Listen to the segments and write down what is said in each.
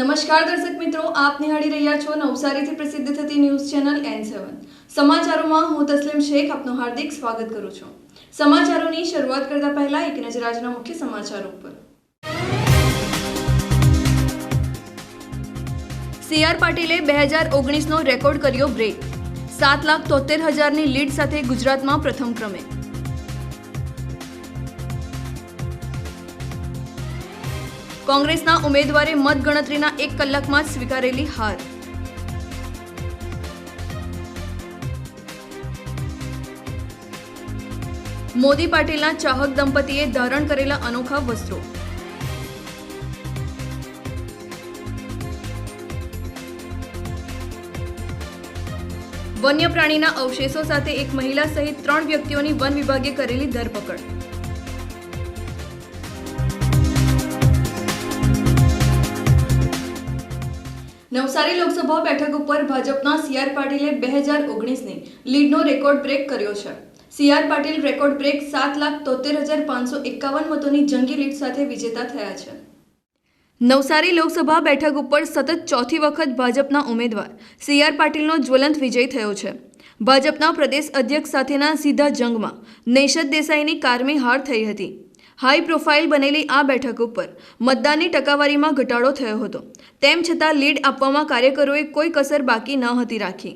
નમસ્કાર દર્શક મિત્રો, આપ નિહાળી રહ્યા છો નવસારીથી પ્રસિદ્ધ થતી ન્યૂઝ ચેનલ એન સેવન સમાચારોમાં હું તસ્લીમ શેખ, આપનું હાર્દિક સ્વાગત કરું છું. સમાચારોની શરૂઆત કરતા પહેલા એક નજર આજના મુખ્ય સમાચારો ઉપર. સીઆર પાટીલે બે હજાર ઓગણીસનો રેકોર્ડ કર્યો બ્રેક. સાત લાખ તોતેર હજારની લીડ સાથે ગુજરાતમાં પ્રથમ ક્રમે. કોંગ્રેસના ઉમેદવારે મતગણતરીના એક કલાકમાં સ્વીકારેલી હાર. મોદી પાટીલના ચાહક દંપતીએ ધારણ કરેલા અનોખા વસ્ત્રો. વન્ય પ્રાણીના અવશેષો સાથે એક મહિલા સહિત ત્રણ વ્યક્તિઓની વન વિભાગે કરેલી ધરપકડ. નવસારી લોકસભા બેઠક ઉપર ભાજપના સીઆર પાટીલે બે હજાર ઓગણીસની લીડનો રેકોર્ડ બ્રેક કર્યો છે. સીઆર પાટીલ રેકોર્ડ બ્રેક સાત લાખ તોતેર હજાર પાંચસો એકાવન મતોની જંગી લીડ સાથે વિજેતા થયા છે. નવસારી લોકસભા બેઠક ઉપર સતત ચોથી વખત ભાજપના ઉમેદવાર સીઆર પાટીલનો જ્વલંત વિજય થયો છે. ભાજપના પ્રદેશ અધ્યક્ષ સાથેના સીધા જંગમાં નૈશદ દેસાઈની કારમી હાર થઈ હતી. હાઈ પ્રોફાઇલ બનેલી આ બેઠક ઉપર મતદાનની ટકાવારીમાં ઘટાડો થયો હતો. તેમ છતાં લીડ આપવામાં કાર્યકરોએ કોઈ કસર બાકી ન હતી રાખી.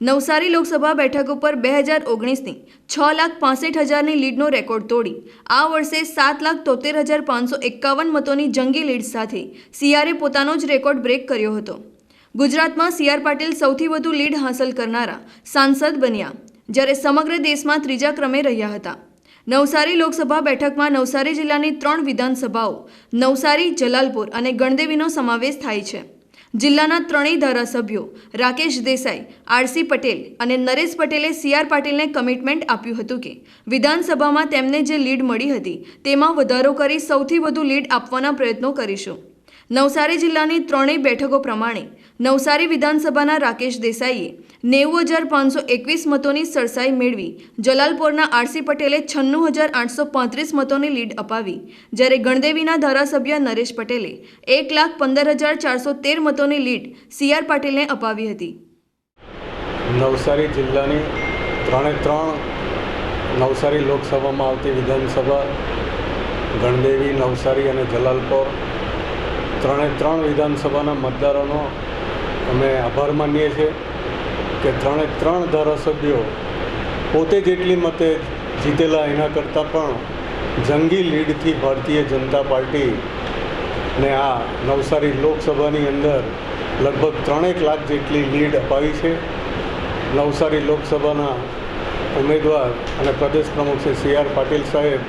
નવસારી લોકસભા બેઠક ઉપર બે હજાર ઓગણીસની છ લાખ પાસઠ હજારની લીડનો રેકોર્ડ તોડી. આ વર્ષે સાત લાખ તોતેર હજાર પાંચસો એકાવન મતોની જંગી લીડ સાથે સીઆરે પોતાનો જ રેકોર્ડ બ્રેક કર્યો હતો. ગુજરાતમાં સીઆર પાટીલ સૌથી વધુ લીડ હાંસલ કરનારા સાંસદ બન્યા, જ્યારે સમગ્ર દેશમાં ત્રીજા ક્રમે રહ્યા હતા. નવસારી લોકસભા બેઠકમાં નવસારી જિલ્લાની ત્રણ વિધાનસભાઓ, નવસારી, જલાલપુર અને ગણદેવીનો સમાવેશ થાય છે. જિલ્લાના ત્રણેય ધારાસભ્યો, રાકેશ દેસાઈ આરસી પટેલ અને નરેશ પટેલે સીઆર પાટીલને કમિટમેન્ટ આપ્યું હતું કે, વિધાનસભામાં તેમને જે લીડ મળી હતી, તેમાં વધારો કરી સૌથી વધુ લીડ આપવાના પ્રયત્નો કરીશું. નવસારી જિલ્લાની ત્રણેય બેઠકો પ્રમાણે નવસારી વિધાનસભાના રાકેશ દેસાઈએ નેવું હજાર પાંચસો એકવીસ મતોની સરસાઈ મેળવી, જલાલપોરના આરસી પટેલે છન્નું હજાર આઠસો પાંત્રીસ મતોની લીડ અપાવી. જ્યારે ગણદેવીના ધારાસભ્ય નરેશ પટેલે એક લાખ પંદર હજાર ચારસો તેર મતોની લીડ સીઆર પાટીલને અપાવી હતી. નવસારી જિલ્લાની ત્રણે ત્રણ નવસારી લોકસભામાં આવતી વિધાનસભા, ગણદેવી, નવસારી અને જલાલપોર ત્રણે ત્રણ વિધાનસભાના મતદારોનો અમે આભાર માનીએ છીએ કે ત્રણે ત્રણ ધારાસભ્યો પોતે જેટલી મતે જીતેલા એના કરતાં પણ જંગી લીડથી ભારતીય જનતા પાર્ટી ને આ નવસારી લોકસભાની અંદર લગભગ ત્રણેક લાખ જેટલી લીડ અપાવી છે. નવસારી લોકસભાના ઉમેદવાર અને પ્રદેશ પ્રમુખ શ્રી સી આર પાટીલ સાહેબ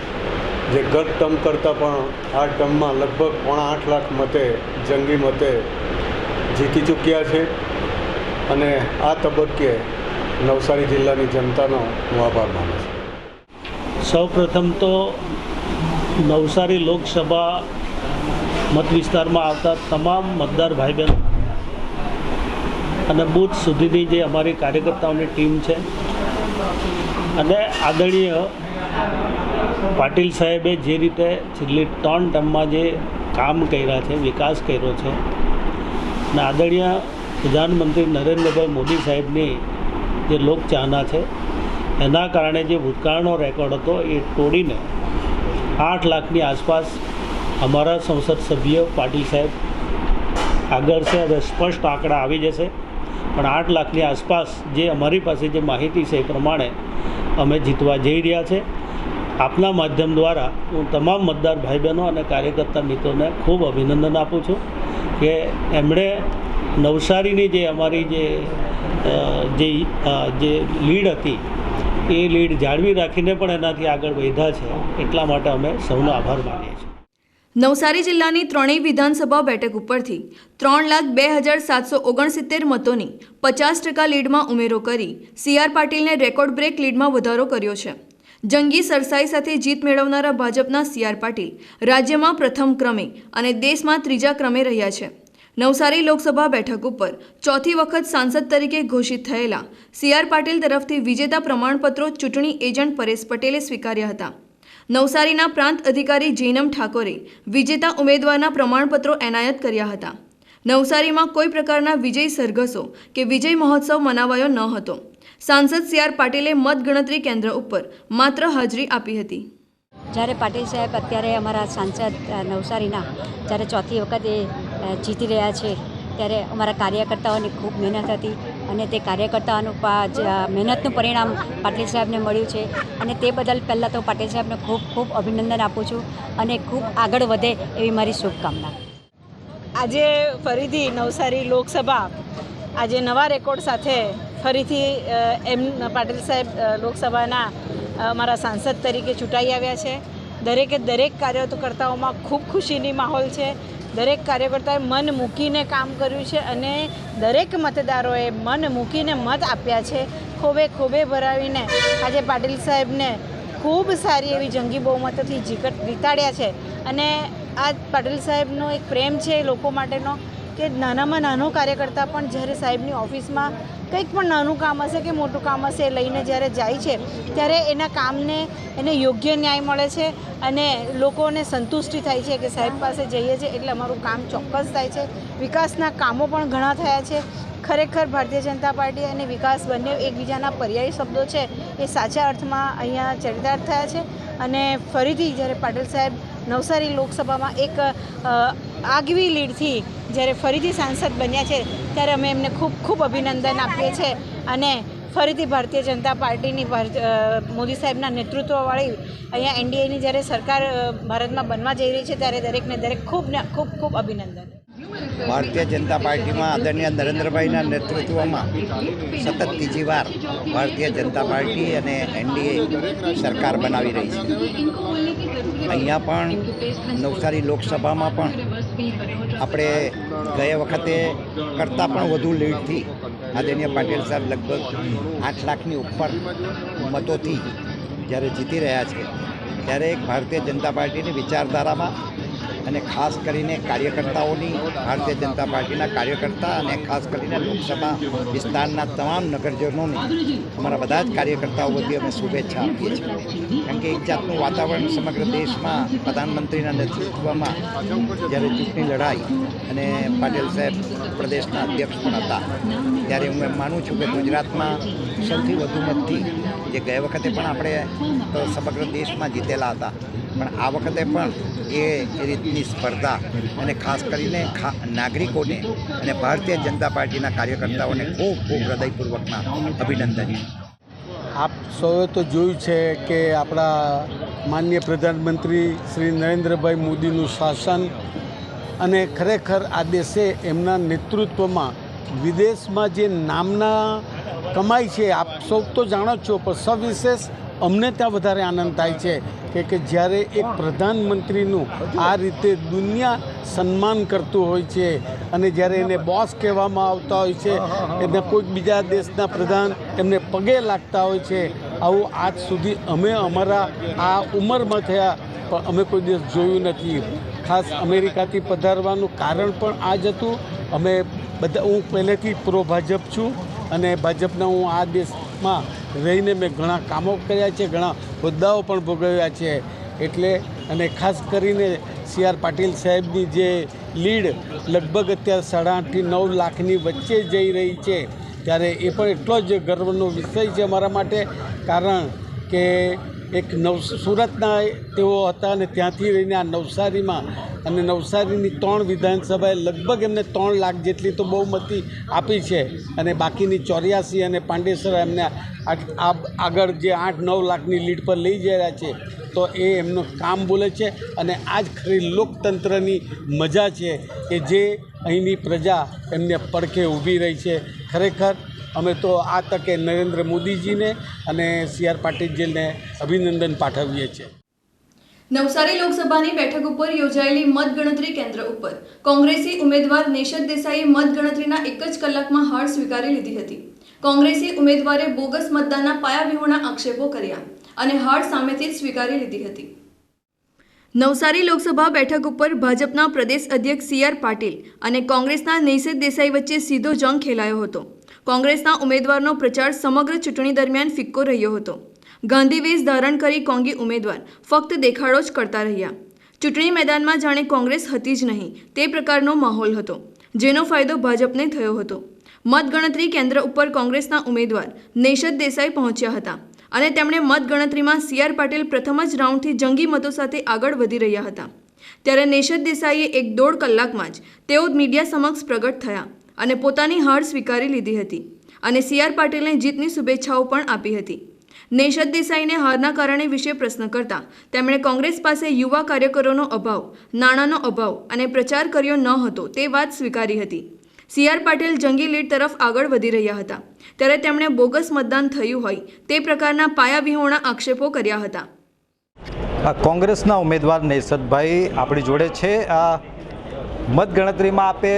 જે ગત ટર્મ કરતાં પણ આ ટર્મમાં લગભગ પોણા આઠ લાખ મતે જંગી મતે જીતી ચૂક્યા છે અને આ તબક્કે નવસારી જિલ્લાની જનતાનો હું આભાર માનું છું. સૌપ્રથમ તો નવસારી લોકસભા મત વિસ્તારમાં આવતા તમામ મતદાર ભાઈ બહેન અને બૂથ સુધીની જે અમારી કાર્યકર્તાઓની ટીમ છે અને આદરણીય પાટીલ સાહેબે જે રીતે છેલ્લી ત્રણ ટર્મમાં જે કામ કર્યા છે, વિકાસ કર્યો છે, અને આદરણીય પ્રધાનમંત્રી નરેન્દ્રભાઈ મોદી સાહેબની જે લોકચાહના છે, એના કારણે જે ભૂતકાળનો રેકોર્ડ હતો, એ તોડીને આઠ લાખની આસપાસ અમારા સંસદ સભ્ય પાટીલ સાહેબ આગળ છે. હવે સ્પષ્ટ આંકડા આવી જશે, પણ આઠ લાખની આસપાસ જે અમારી પાસે જે માહિતી છે, એ પ્રમાણે અમે જીતવા જઈ રહ્યા છે. આપના માધ્યમ દ્વારા હું તમામ મતદાર ભાઈ બહેનો અને કાર્યકર્તા મિત્રોને ખૂબ અભિનંદન આપું છું કે એમણે નવસારીની જે અમારી જે જે જે લીડ હતી, એ લીડ જાળવી રાખીને પણ એનાથી આગળ વધ્યા છે. એટલા માટે અમે સૌનો આભાર માનીએ છીએ. નવસારી જિલ્લાની ત્રણેય વિધાનસભા બેઠક ઉપરથી ત્રણ લાખ બે હજાર સાતસો ઓગણસિત્તેર મતોની પચાસ ટકા લીડમાં ઉમેરો કરી સી આર પાટીલને રેકોર્ડ બ્રેક લીડમાં વધારો કર્યો છે. જંગી સરસાઈ સાથે જીત મેળવનારા ભાજપના સી આર પાટીલ રાજ્યમાં પ્રથમ ક્રમે અને દેશમાં ત્રીજા ક્રમે રહ્યા છે. નવસારી લોકસભા બેઠક ઉપર ચોથી વખત સાંસદ તરીકે ઘોષિત થયેલા સી આર પાટીલ તરફથી વિજેતા પ્રમાણપત્રો ચૂંટણી એજન્ટ પરેશ પટેલે સ્વીકાર્યા હતા. નવસારીના પ્રાંત અધિકારી જૈનમ ઠાકોરે વિજેતા ઉમેદવારના પ્રમાણપત્રો એનાયત કર્યા હતા. નવસારીમાં કોઈ પ્રકારના વિજય સરઘસો કે વિજય મહોત્સવ મનાવાયો ન હતો. સાંસદ સી આર પાટીલે મતગણતરી કેન્દ્ર ઉપર માત્ર હાજરી આપી હતી. જ્યારે પાટીલ સાહેબ અત્યારે અમારા સાંસદ નવસારીના જ્યારે ચોથી વખત એ જીતી રહ્યા છે ત્યારે અમારા કાર્યકર્તાઓની ખૂબ મહેનત હતી અને તે કાર્યકર્તાઓનું મહેનતનું પરિણામ પાટીલ સાહેબને મળ્યું છે અને તે બદલ પહેલાં તો પાટીલ સાહેબને ખૂબ ખૂબ અભિનંદન આપું છું અને ખૂબ આગળ વધે એવી મારી શુભકામના. આજે ફરીથી નવસારી લોકસભા આજે નવા રેકોર્ડ સાથે ફરીથી એમ પાટીલ સાહેબ લોકસભાના અમારા સાંસદ તરીકે ચૂંટાઈ આવ્યા છે. દરેકે દરેક કાર્યકર્તાઓમાં ખૂબ ખુશીની માહોલ છે. દરેક કાર્યકર્તાએ મન મૂકીને કામ કર્યું છે અને દરેક મતદારોએ મન મૂકીને મત આપ્યા છે. ખોબે ખોબે ભરાવીને આજે પાટીલ સાહેબને ખૂબ સારી એવી જંગી બહુમતથી જીકટ જીતાડ્યા છે. અને આ પાટીલ સાહેબનો એક પ્રેમ છે લોકો માટેનો. કે નાનામાં નાનો કાર્યકર્તા પણ જ્યારે સાહેબની ઓફિસમાં કંઈક પણ નાનું કામ હશે કે મોટું કામ હશે લઈને જ્યારે જાય છે, ત્યારે એના કામને એને યોગ્ય ન્યાય મળે છે અને લોકોને સંતુષ્ટિ થાય છે કે સાહેબ પાસે જઈએ છીએ એટલે અમારું કામ ચોક્કસ થાય છે. વિકાસના કામો પણ ઘણા થયા છે. ખરેખર ભારતીય જનતા પાર્ટી અને વિકાસ બંને એકબીજાના પર્યાયી શબ્દો છે એ સાચા અર્થમાં અહીંયા ચરિતાર્થ થયા છે. અને ફરીથી જ્યારે પાટીલ સાહેબ નવસારી લોકસભામાં એક આગવી લીડથી જ્યારે ફરીથી સાંસદ બન્યા છે, ત્યારે અમે એમને ખૂબ ખૂબ અભિનંદન આપીએ છીએ અને ફરીથી ભારતીય જનતા પાર્ટીની મોદી સાહેબના નેતૃત્વવાળી અહીંયા એનડીએની જ્યારે સરકાર ભારતમાં બનવા જઈ રહી છે, ત્યારે દરેકને દરેક ખૂબ ખૂબ ખૂબ અભિનંદન. ભારતીય જનતા પાર્ટીમાં આદરણીય નરેન્દ્રભાઈના નેતૃત્વમાં સતત ત્રીજી વાર ભારતીય જનતા પાર્ટી અને એનડીએ સરકાર બનાવી રહી છે. અહીંયા પણ નવસારી લોકસભામાં પણ આપણે ગયા વખતે કરતાં પણ વધુ લીડથી આદરણીય પાટીલ સાહેબ લગભગ આઠ લાખની ઉપર મતોથી જ્યારે જીતી રહ્યા છે, ત્યારે એક ભારતીય જનતા પાર્ટીની વિચારધારામાં અને ખાસ કરીને કાર્યકર્તાઓની, ભારતીય જનતા પાર્ટીના કાર્યકર્તા અને ખાસ કરીને લોકસભા વિસ્તારના તમામ નગરજનોને અમારા બધા જ કાર્યકર્તાઓ વતી અમે શુભેચ્છા આપીએ છીએ. કારણ કે એક જાતનું વાતાવરણ સમગ્ર દેશમાં પ્રધાનમંત્રીના નેતૃત્વમાં જ્યારે ચૂંટણી લડાઈ અને પાટીલ સાહેબ પ્રદેશના અધ્યક્ષ પણ હતા, ત્યારે હું એમ માનું છું કે ગુજરાતમાં સૌથી વધુ મતથી જે ગયા વખતે પણ આપણે સમગ્ર દેશમાં જીતેલા હતા પણ આ વખતે પણ એ રીતની સ્પર્ધા અને ખાસ કરીને નાગરિકોને અને ભારતીય જનતા પાર્ટીના કાર્યકર્તાઓને ખૂબ ખૂબ હૃદયપૂર્વકના અભિનંદન. આપ સૌએ તો જોયું છે કે આપણા માન્ય પ્રધાનમંત્રી શ્રી નરેન્દ્રભાઈ મોદીનું શાસન અને ખરેખર આ દેશે એમના નેતૃત્વમાં વિદેશમાં જે નામના કમાય છે, આપ સૌ તો જાણો જ છો, પણ સવિશેષ અમને ત્યાં વધારે આનંદ થાય છે. કે કે જ્યારે એક પ્રધાનમંત્રીનું આ રીતે દુનિયા સન્માન કરતું હોય છે અને જ્યારે એને બોસ કહેવામાં આવતા હોય છે એને કોઈક બીજા દેશના પ્રધાન એમને પગે લાગતા હોય છે આવું આજ સુધી અમે અમારા આ ઉંમરમાં થયા પણ અમે કોઈ દિવસ જોયું નથી. ખાસ અમેરિકાથી પધારવાનું કારણ પણ આ જ હતું. અમે બધા હું પહેલેથી પ્રો ભાજપ છું અને ભાજપના હું આ દેશમાં રહીને મેં ઘણા કામો કર્યા છે, ઘણા હોદ્દાઓ પણ ભોગવ્યા છે. એટલે અને ખાસ કરીને સી આર પાટીલ સાહેબની જે લીડ લગભગ અત્યારે સાડા આઠથી નવ લાખની વચ્ચે જઈ રહી છે, ત્યારે એ પણ એટલો જ ગર્વનો વિષય છે અમારા માટે. કારણ કે એક નવ સુરતના તેઓ હતા અને ત્યાંથી રહીને આ નવસારીમાં અને નવસારીની ત્રણ વિધાનસભાએ લગભગ એમને ત્રણ લાખ જેટલી તો બહુમતી આપી છે અને બાકીની ચોર્યાસી અને પાંડેસરા એમને આગળ જે આઠ નવ લાખની લીડ પર લઈ જઈ રહ્યા છે, તો એ એમનું કામ બોલે છે અને આ જ ખરી લોકતંત્રની મજા છે કે જે અહીંની પ્રજા એમને પડખે ઊભી રહી છે. ખરેખર અમે તો આ તકે નરેન્દ્ર મોદીજીને અને સી આર પાટીલજીને અભિનંદન પાઠવીએ છીએ. નવસારી લોકસભાની બેઠક ઉપર યોજાયેલી મતગણતરી કેન્દ્ર ઉપર કોંગ્રેસી ઉમેદવાર નેશદ દેસાઈએ મતગણતરીના એક જ કલાકમાં હાર સ્વીકારી લીધી હતી. કોંગ્રેસી ઉમેદવારે બોગસ મતદાનના પાયાવિહોણા આક્ષેપો કર્યા અને હાર સામેથી જ સ્વીકારી લીધી હતી. નવસારી લોકસભા બેઠક ઉપર ભાજપના પ્રદેશ અધ્યક્ષ સી આર પાટીલ અને કોંગ્રેસના નૈસદ દેસાઈ વચ્ચે સીધો જંગ ખેલાયો હતો. કોંગ્રેસના ઉમેદવારનો પ્રચાર સમગ્ર ચૂંટણી દરમિયાન ફિક્કો રહ્યો હતો. ગાંધીવેશ ધારણ કરી કોંગી ઉમેદવાર ફક્ત દેખાડો જ કરતા રહ્યા. ચૂંટણી મેદાનમાં જાણે કોંગ્રેસ હતી જ નહીં, તે પ્રકારનો માહોલ હતો, જેનો ફાયદો ભાજપને થયો હતો. મતગણતરી કેન્દ્ર ઉપર કોંગ્રેસના ઉમેદવાર નેશદ દેસાઈ પહોંચ્યા હતા અને તેમણે મતગણતરીમાં સી આર પાટીલ પ્રથમ જ રાઉન્ડથી જંગી મતો સાથે આગળ વધી રહ્યા હતા. ત્યારે નેશદ દેસાઈએ એક દોઢ કલાકમાં જ તેઓ મીડિયા સમક્ષ પ્રગટ થયા. અને પોતાની હાર સ્વીકારી લીધી હતી અને સી આર પાટીલને જીતની શુભેચ્છાઓ પણ આપી હતી. નેશદ દેસાઈને હારના કારણે વિશે પ્રશ્ન કરતા તેમણે કોંગ્રેસ પાસે યુવા કાર્યકરોનો અભાવ, નાણાંનો અભાવ અને પ્રચાર કર્યો ન હતો તે વાત સ્વીકારી હતી. સી આર પાટીલ જંગી લીડ તરફ આગળ વધી રહ્યા હતા. ત્યારે તેમણે બોગસ મતદાન થયું હોય તે પ્રકારના પાયાવિહોણા આક્ષેપો કર્યા હતા. કોંગ્રેસના ઉમેદવાર નેસદભાઈ આપણી જોડે છે. મતગણતરીમાં આપે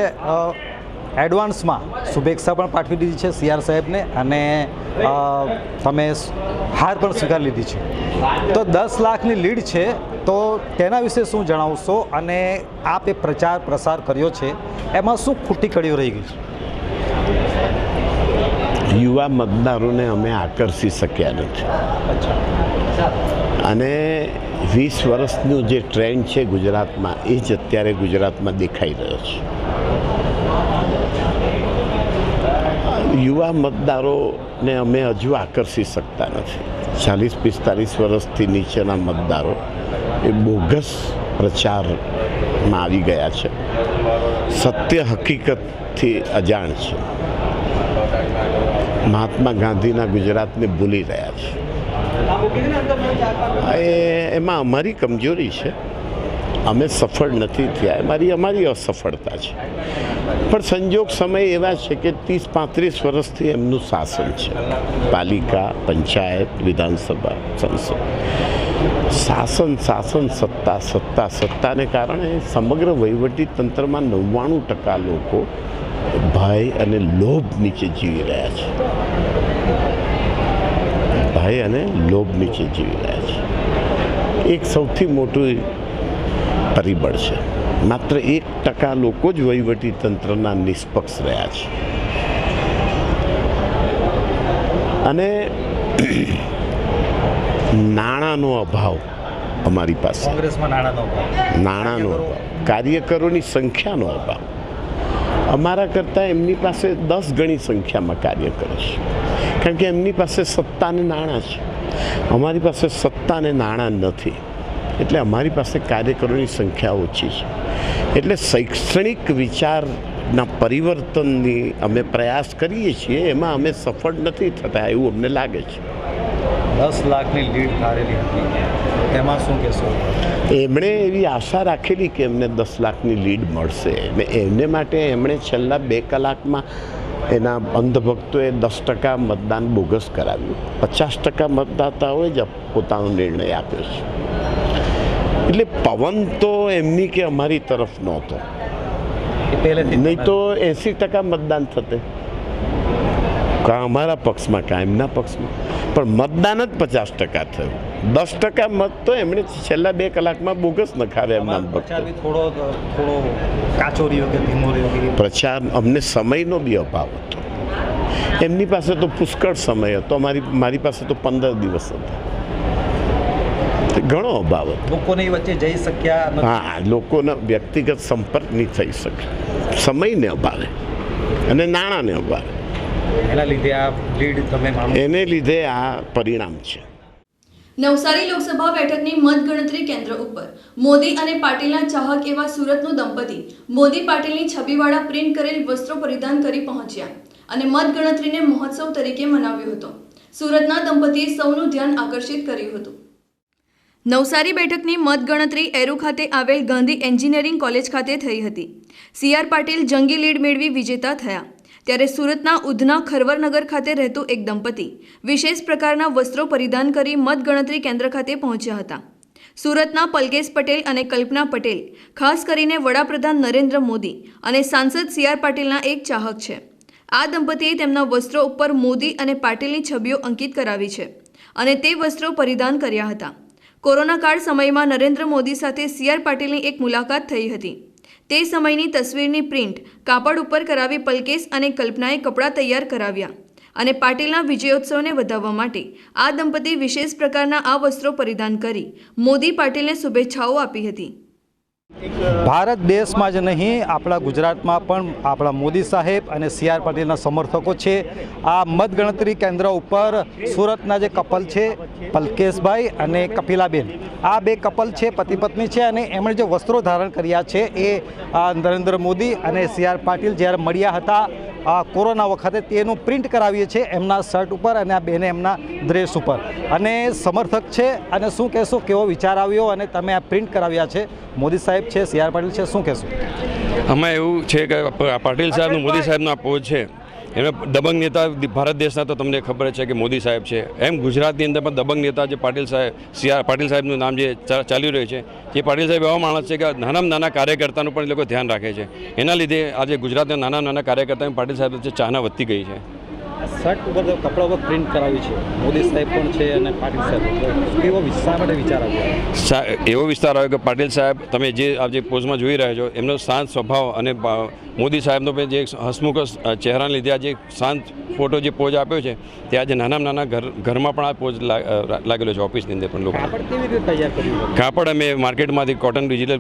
એડવાન્સમાં શુભેચ્છા પણ પાઠવી દીધી છે સીઆર સાહેબને અને તમે હાર પણ સ્વીકારી લીધી છે. તો દસ લાખની લીડ છે, તો તેના વિશે શું જણાવશો અને આપે પ્રચાર પ્રસાર કર્યો છે, એમાં શું ખૂટી કડીઓ રહી ગઈ છે? યુવા મતદારોને અમે આકર્ષી શક્યા નથી. અને વીસ વર્ષનું જે ટ્રેન્ડ છે ગુજરાતમાં, એ જ અત્યારે ગુજરાતમાં દેખાઈ રહ્યો છે. યુવા મતદારોને અમે હજુ આકર્ષી શકતા નથી. ચાલીસ પિસ્તાલીસ વર્ષથી નીચેના મતદારો એ બોગસ પ્રચારમાં આવી ગયા છે. સત્ય હકીકતથી અજાણ છે. મહાત્મા ગાંધીના ગુજરાતને ભૂલી રહ્યા છે. એ એમાં અમારી કમજોરી છે. અમે સફળ નથી થયા. મારી અમારી અસફળતા છે. પણ સંજોગ સમય એવા છે કે ત્રીસ પાંત્રીસ વર્ષથી એમનું શાસન છે. પાલિકા, પંચાયત, વિધાનસભા, સંસદ. શાસન શાસન, સત્તા સત્તા. સત્તાને કારણે સમગ્ર વહીવટી તંત્રમાં નવ્વાણું ટકા લોકો ભય અને લોભ નીચે જીવી રહ્યા છે. ભય અને લોભ નીચે જીવી રહ્યા છે. એક સૌથી મોટું પરિબળ છે. માત્ર એક ટકા લોકો જ વહીવટી તંત્રના નિષ્પક્ષ રહ્યા છે. અને નાણાંનો અભાવ અમારી પાસે. નાણાંનો અભાવ. કાર્યકરોની સંખ્યાનો અભાવ. અમારા કરતાં એમની પાસે દસ ગણી સંખ્યામાં કાર્ય કરે છે. કારણ કે એમની પાસે સત્તાને નાણાં છે. અમારી પાસે સત્તાને નાણાં નથી. એટલે અમારી પાસે કાર્યકરોની સંખ્યા ઓછી છે. એટલે શૈક્ષણિક વિચારના પરિવર્તનની અમે પ્રયાસ કરીએ છીએ એમાં અમે સફળ નથી થતા એવું અમને લાગે છે. દસ લાખની લીડ ધારેલી હતી. એમાં શું કહેશો? એમણે એવી આશા રાખેલી કે એમને દસ લાખની લીડ મળશે. ને એમને માટે એમણે છેલ્લા બે કલાકમાં એના અંધભક્તોએ દસ ટકા મતદાન બોગસ કરાવ્યું. પચાસ ટકા મતદાતાઓએ જ પોતાનો નિર્ણય આપ્યો છે. એટલે પવન તો એમની કે અમારી તરફ નહોતો. નહીં તો એંસી ટકા મતદાન થતે. કાં અમારા પક્ષમાં કાં એમના પક્ષમાં. પણ મતદાન જ પચાસ ટકા થયું. દસ ટકા મત તો એમણે છેલ્લા બે કલાકમાં બોગસ નખાવે એમના પ્રચાર થોડો થોડો કાચો રહ્યો કે ધીમો રહ્યો પ્રચાર અમને સમયનો બી અભાવ હતો. એમની પાસે તો પુષ્કળ સમય હતો. અમારી મારી પાસે તો પંદર દિવસ હતા. ઘણો અભાવ લોકોની વચ્ચે જઈ શક્યા હા લોકોના વ્યક્તિગત સંપર્ક નહીં થઈ શકે. સમયને અભાવે અને નાણાંને અભાવે. એના લીધે આ લીડ તમે એને લીધે આ પરિણામ છે. નવસારી લોકસભા બેઠકની મતગણતરી કેન્દ્ર ઉપર મોદી અને પાટીલના ચાહક એવા સુરતનું દંપતી મોદી પાટીલની છબીવાળા પ્રિન્ટ કરેલ વસ્ત્રો પરિધાન કરી પહોંચ્યા અને મતગણતરીને મહોત્સવ તરીકે મનાવ્યો હતો. સુરતના દંપતીએ સૌનું ધ્યાન આકર્ષિત કર્યું હતું. નવસારી બેઠકની મતગણતરી એરુ ખાતે આવેલ ગાંધી એન્જિનિયરિંગ કોલેજ ખાતે થઈ હતી. સી આર પાટીલ જંગી લીડ મેળવી વિજેતા થયા. ત્યારે સુરતના ઉધના ખરવરનગર ખાતે રહેતું એક દંપતી વિશેષ પ્રકારના વસ્ત્રો પરિધાન કરી મતગણતરી કેન્દ્ર ખાતે પહોંચ્યા હતા. સુરતના પલકેશ પટેલ અને કલ્પના પટેલ, ખાસ કરીને વડાપ્રધાન નરેન્દ્ર મોદી અને સાંસદ સી આર પાટીલના એક ચાહક છે. આ દંપતીએ તેમના વસ્ત્રો ઉપર મોદી અને પાટીલની છબીઓ અંકિત કરાવી છે અને તે વસ્ત્રો પરિધાન કર્યા હતા. કોરોના કાળ સમયમાં નરેન્દ્ર મોદી સાથે સી આર પાટીલની એક મુલાકાત થઈ હતી. તે સમયની તસવીરની પ્રિન્ટ કાપડ ઉપર કરાવી પલકેશ અને કલ્પનાએ કપડાં તૈયાર કરાવ્યા અને પાટીલના વિજયોત્સવને વધાવવા માટે આ દંપતી વિશેષ પ્રકારના આ વસ્ત્રો પરિધાન કરી મોદી પાટીલને શુભેચ્છાઓ આપી હતી. ભારત દેશમાં જ નહીં, આપણા ગુજરાતમાં પણ આપણા મોદી સાહેબ અને સી આર પાટીલના સમર્થકો છે. આ મતગણતરી કેન્દ્ર ઉપર સુરતના જે કપલ છે, પલકેશભાઈ અને કપિલાબેન. આ બે કપલ છે પતિ પત્ની છે અને એમણે જે વસ્ત્રો ધારણ કર્યા છે એ નરેન્દ્ર મોદી અને સી આર પાટીલ જ્યારે મળ્યા હતા કોરોના વખતે તેનું પ્રિન્ટ કરાવીએ છીએ એમના શર્ટ ઉપર અને આ બેને એમના ડ્રેસ ઉપર. અને સમર્થક છે અને શું કહેશો કેવો વિચાર આવ્યો અને તમે આ પ્રિન્ટ કરાવ્યા છે? મોદી સાહેબ છે સી આર પાટીલ છે શું કહેશો? આમાં એવું છે કે પાટીલ સાહેબનું મોદી સાહેબનો આ પોજ છે. એમને દબંગ નેતા ભારત દેશના તો તમને ખબર છે કે મોદી સાહેબ છે. એમ ગુજરાતની અંદર પણ દબંગ નેતા જે પાટીલ સાહેબ, સી પાટીલ સાહેબનું નામ જે ચાલી રહ્યું છે, એ પાટીલ સાહેબ એવા માણસ છે કે નાનામાં નાના કાર્યકર્તાનું પણ એ લોકો ધ્યાન રાખે છે. એના લીધે આજે ગુજરાતના નાના નાના કાર્યકર્તાઓની પાટીલ સાહેબ ચાહના વધતી ગઈ છે. શર્ટ ઉપર તો કપડા ઉપર પ્રિન્ટ કરાવી છે. મોદી સાહેબ પણ છે અને પાટીલ સાહેબ એવો વિસ્તાર માટે વિચાર આવ્યો? એવો વિસ્તાર આવ્યો કે પાટીલ સાહેબ તમે જે આ જે પોઝમાં જોઈ રહ્યા છો એમનો શાંત સ્વભાવ અને મોદી સાહેબનો પણ જે હસમુખ ચહેરાને લીધે આ જે શાંત ફોટો જે પોઝ આપ્યો છે તે આજે નાનામાં નાના ઘર ઘરમાં પણ આ પોઝ લાગેલો છે ઓફિસની અંદર પણ લોકો કાપડ અમે માર્કેટમાંથી કોટન ડિજિટલ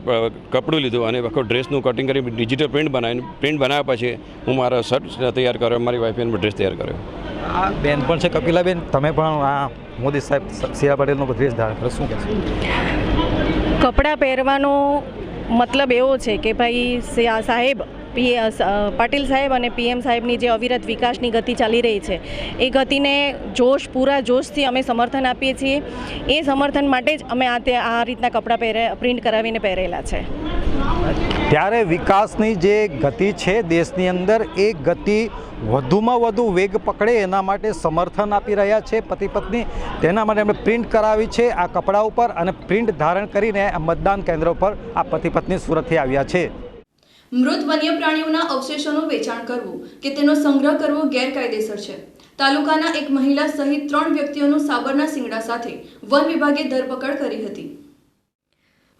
કપડું લીધું અને આખો ડ્રેસનું કટિંગ કરી ડિજિટલ પ્રિન્ટ બનાવીને પ્રિન્ટ બનાવ્યા પછી હું મારા શર્ટ તૈયાર કર્યો મારી વાઈફે ડ્રેસ તૈયાર કર્યો. આ બેન પણ છે, કપિલાબેન. તમે પણ આ મોદી સાહેબ સી પટેલનો ડ્રેસ ધારણ કરો. શું કહેશો? કપડાં પહેરવાનો મતલબ એવો છે કે ભાઈ સાહેબ પી પાટીલ સાહેબ અને પીએમ સાહેબની જે અવિરત વિકાસની ગતિ ચાલી રહી છે, એ ગતિને જોશ, પૂરા જોશથી અમે સમર્થન આપીએ છીએ. એ સમર્થન માટે જ અમે આ તે આ રીતના કપડાં પહેરે, પ્રિન્ટ કરાવીને પહેરેલા છે. ત્યારે વિકાસની જે ગતિ છે દેશની અંદર, એ ગતિ વધુમાં વધુ વેગ પકડે એના માટે સમર્થન આપી રહ્યા છે પતિ પત્ની. તેના માટે એમણે પ્રિન્ટ કરાવી છે આ કપડા ઉપર અને પ્રિન્ટ ધારણ કરીને મતદાન કેન્દ્ર ઉપર આ પતિ પત્ની સુરતથી આવ્યા છે. મૃત વન્ય પ્રાણીઓના અવશેષોનું વેચાણ કરવું કે તેનો સંગ્રહ કરવો ગેરકાયદેસર છે. તાલુકાના એક મહિલા સહિત ત્રણ વ્યક્તિઓનું સાબરના સિંગડા સાથે વન વિભાગે ધરપકડ કરી હતી.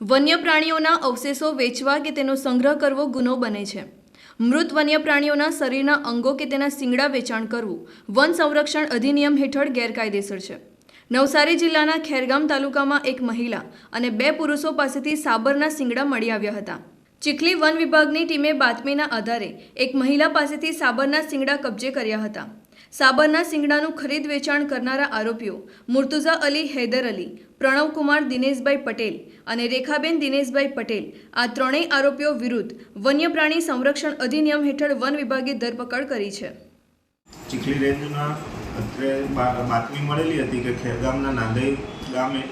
વન્ય પ્રાણીઓના અવશેષો વેચવા કે તેનો સંગ્રહ કરવો ગુનો બને છે. મૃત વન્ય પ્રાણીઓના શરીરના અંગો કે તેના સિંગડા વેચાણ કરવું વન સંરક્ષણ અધિનિયમ હેઠળ ગેરકાયદેસર છે. નવસારી જિલ્લાના ખેરગામ તાલુકામાં એક મહિલા અને બે પુરુષો પાસેથી સાબરના શિંગડા મળી આવ્યા હતા. ચીખલી વન વિભાગની ટીમે બાતમીના આધારે એક મહિલા પાસેથી સાબરના શિંગડા કબજે કર્યા હતા. સાબરના શિંગડાનું ખરીદ વેચાણ કરનારા આરોપીઓ મુર્તુઝા અલી હૈદર અલી પ્રણવકુમાર દિનેશભાઈ પટેલ અને રેખાબેન દિનેશભાઈ પટેલ આ ત્રણેય આરોપીઓ વિરુદ્ધ વન્ય પ્રાણી સંરક્ષણ અધિનિયમ હેઠળ વન વિભાગે ધરપકડ કરી છે. ચીખલી રેન્જના અત્રે બાતમી મળેલી હતી કે ખેરગામના નાંદઈ ગામે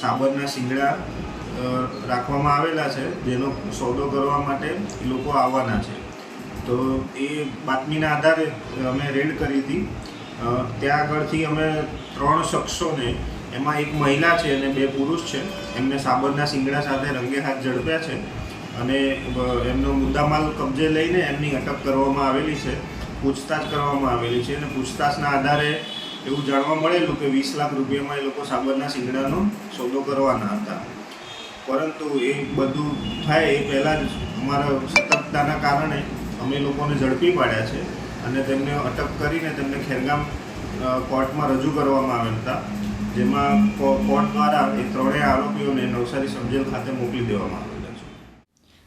સાબરના શિંગડા અ, રાખવામાં આવેલા છે, જેનો સોદો કરવા માટે એ લોકો આવવાના છે. તો એ બાતમીના આધારે અમે રેડ કરી હતી. ત્યાં આગળથી અમે ત્રણ શખ્સોને, એમાં એક મહિલા છે અને બે પુરુષ છે, એમને સાબરના શિંગડા સાથે રંગે હાથ ઝડપ્યા છે અને એમનો મુદ્દામાલ કબજે લઈને એમની અટક કરવામાં આવેલી છે, પૂછતાછ કરવામાં આવેલી છે અને પૂછતાછના આધારે એવું જાણવા મળેલું કે વીસ લાખ રૂપિયામાં એ લોકો સાબરના શિંગડાનો સોદો કરવાના હતા. પરંતુ એ બધું થાય એ પહેલાં જ અમારા સતર્કતાના કારણે અમે લોકોને ઝડપી પાડ્યા છે અને તેમને અટક કરીને તેમને ખેરગામ કોર્ટમાં રજૂ કરવામાં આવ્યા હતા. જેમાં કોર્ટ દ્વારા એ ત્રણેય આરોપીઓને નવસારી સમજેલ ખાતે મોકલી દેવામાં આવ્યા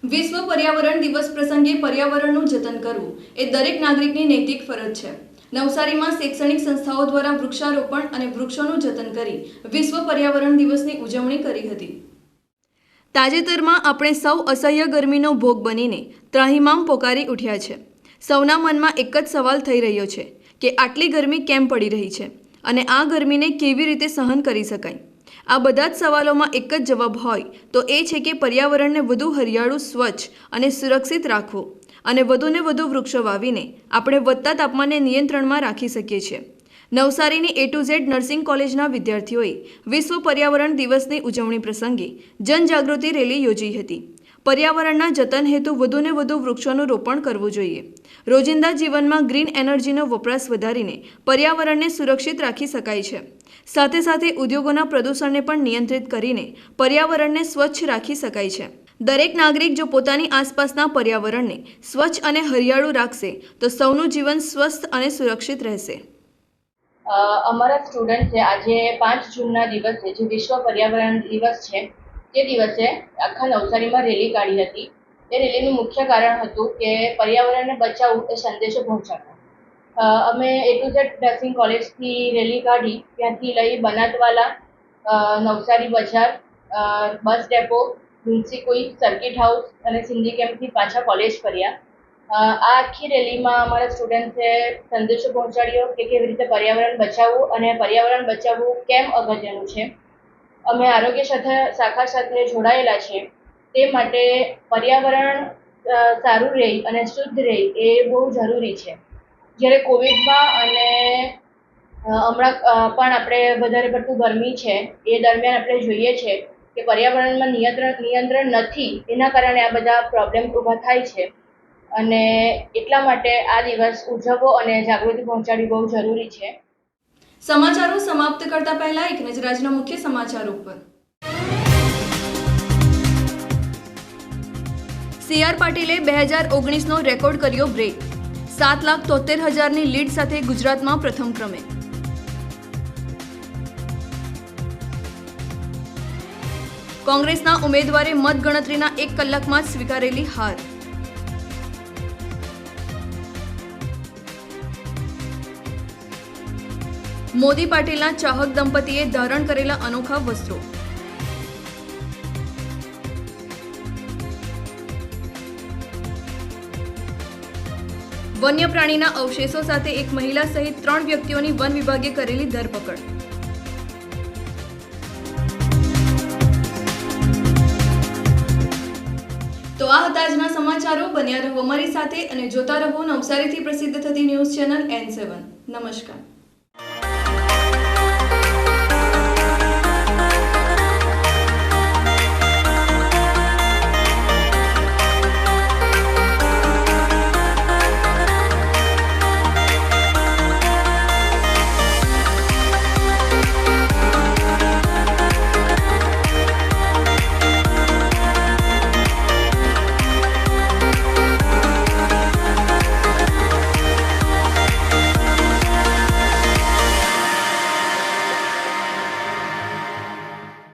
વિશ્વ પર્યાવરણ દિવસ પ્રસંગે પર્યાવરણનું જતન કરવું એ દરેક નાગરિકની નૈતિક ફરજ છે. નવસારીમાં શૈક્ષણિક સંસ્થાઓ દ્વારા વૃક્ષારોપણ અને વૃક્ષોનું જતન કરી વિશ્વ પર્યાવરણ દિવસની ઉજવણી કરી હતી. તાજેતરમાં આપણે સૌ અસહ્ય ગરમીનો ભોગ બનીને ત્રાહિમામ પોકારી ઉઠ્યા છે. સૌના મનમાં એક જ સવાલ થઈ રહ્યો છે કે આટલી ગરમી કેમ પડી રહી છે અને આ ગરમીને કેવી રીતે સહન કરી શકાય? આ બધા જ સવાલોમાં એક જ જવાબ હોય તો એ છે કે પર્યાવરણને વધુ હરિયાળું, સ્વચ્છ અને સુરક્ષિત રાખવું અને વધુને વધુ વૃક્ષો વાવીને આપણે વધતા તાપમાનને નિયંત્રણમાં રાખી શકીએ છીએ. નવસારીની એ ટુ ઝેડ નર્સિંગ કોલેજના વિદ્યાર્થીઓએ વિશ્વ પર્યાવરણ દિવસની ઉજવણી પ્રસંગે જનજાગૃતિ રેલી યોજી હતી. પર્યાવરણના જતન હેતુ વધુને વધુ વૃક્ષોનું રોપણ કરવું જોઈએ. રોજિંદા જીવનમાં ગ્રીન એનર્જીનો વપરાશ વધારીને પર્યાવરણને સુરક્ષિત રાખી શકાય છે. સાથે સાથે ઉદ્યોગોના પ્રદૂષણને પણ નિયંત્રિત કરીને પર્યાવરણને સ્વચ્છ રાખી શકાય છે. દરેક નાગરિક જો પોતાની આસપાસના પર્યાવરણને સ્વચ્છ અને હરિયાળું રાખશે, તો સૌનું જીવન સ્વસ્થ અને સુરક્ષિત રહેશે. અમારા સ્ટુડન્ટ છે આજે પાંચ જૂનના દિવસે જે વિશ્વ પર્યાવરણ દિવસ છે તે દિવસે આખા નવસારીમાં રેલી કાઢી હતી. તે રેલીનું મુખ્ય કારણ હતું કે પર્યાવરણને બચાવવું એ સંદેશો પહોંચાડવો. અમે એ ટુ ઝેડ નર્સિંગ કોલેજથી રેલી કાઢી ત્યાંથી લઈ Banatwala Navsari Bazar bus depot Lunsikui circuit house અને સિંધી કેમ્પથી પાછા કોલેજ કર્યા અ, આ આખી રેલીમાં અમારા સ્ટુડન્ટ્સે સંદેશો પહોંચાડ્યો કે કેવી રીતે પર્યાવરણ બચાવવું અને પર્યાવરણ બચાવવું કેમ અગત્યનું છે. અમે આરોગ્ય સાથે, શાખા સાથે જોડાયેલા છે. તે માટે પર્યાવરણ સારું રહે અને શુદ્ધ રહે એ બહુ જરૂરી છે. જ્યારે કોવિડમાં અને હમણાં પણ આપણે વધારે પડતું ગરમી છે, એ દરમિયાન આપણે જોઈએ છે કે પર્યાવરણમાં નિયંત્રણ નિયંત્રણ નથી. એના કારણે આ બધા પ્રોબ્લેમ ઊભા થાય છે. અને એટલા માટે આ દિવસ ઉજવવો અને જાગૃતિ પહોંચાડવી બહુ જરૂરી છે. સમાચારો સમાપ્ત કરતા પહેલા એક નજર આજના મુખ્ય સમાચારો ઉપર. સી આર પાટીલે બે હજાર ઓગણીસનો રેકોર્ડ કર્યો બ્રેક. સાત લાખ તોતેર હજારની લીડ સાથે ગુજરાતમાં પ્રથમ ક્રમે. કોંગ્રેસના ઉમેદવારે મતગણતરીના એક કલાકમાં જ સ્વીકારેલી હાર. મોદી પાટીલના ચાહક દંપતીએ ધારણ કરેલા અનોખા વસ્ત્રો. વન્ય પ્રાણીના અવશેષો સાથે એક મહિલા સહિત ત્રણ વ્યક્તિઓની વન વિભાગે કરેલી ધરપકડ. તો આ હતા આજના સમાચારો. બન્યા રહો અમારી સાથે અને જોતા રહો નવસારીથી પ્રસિદ્ધ થતી ન્યૂઝ ચેનલ એન સેવન. નમસ્કાર.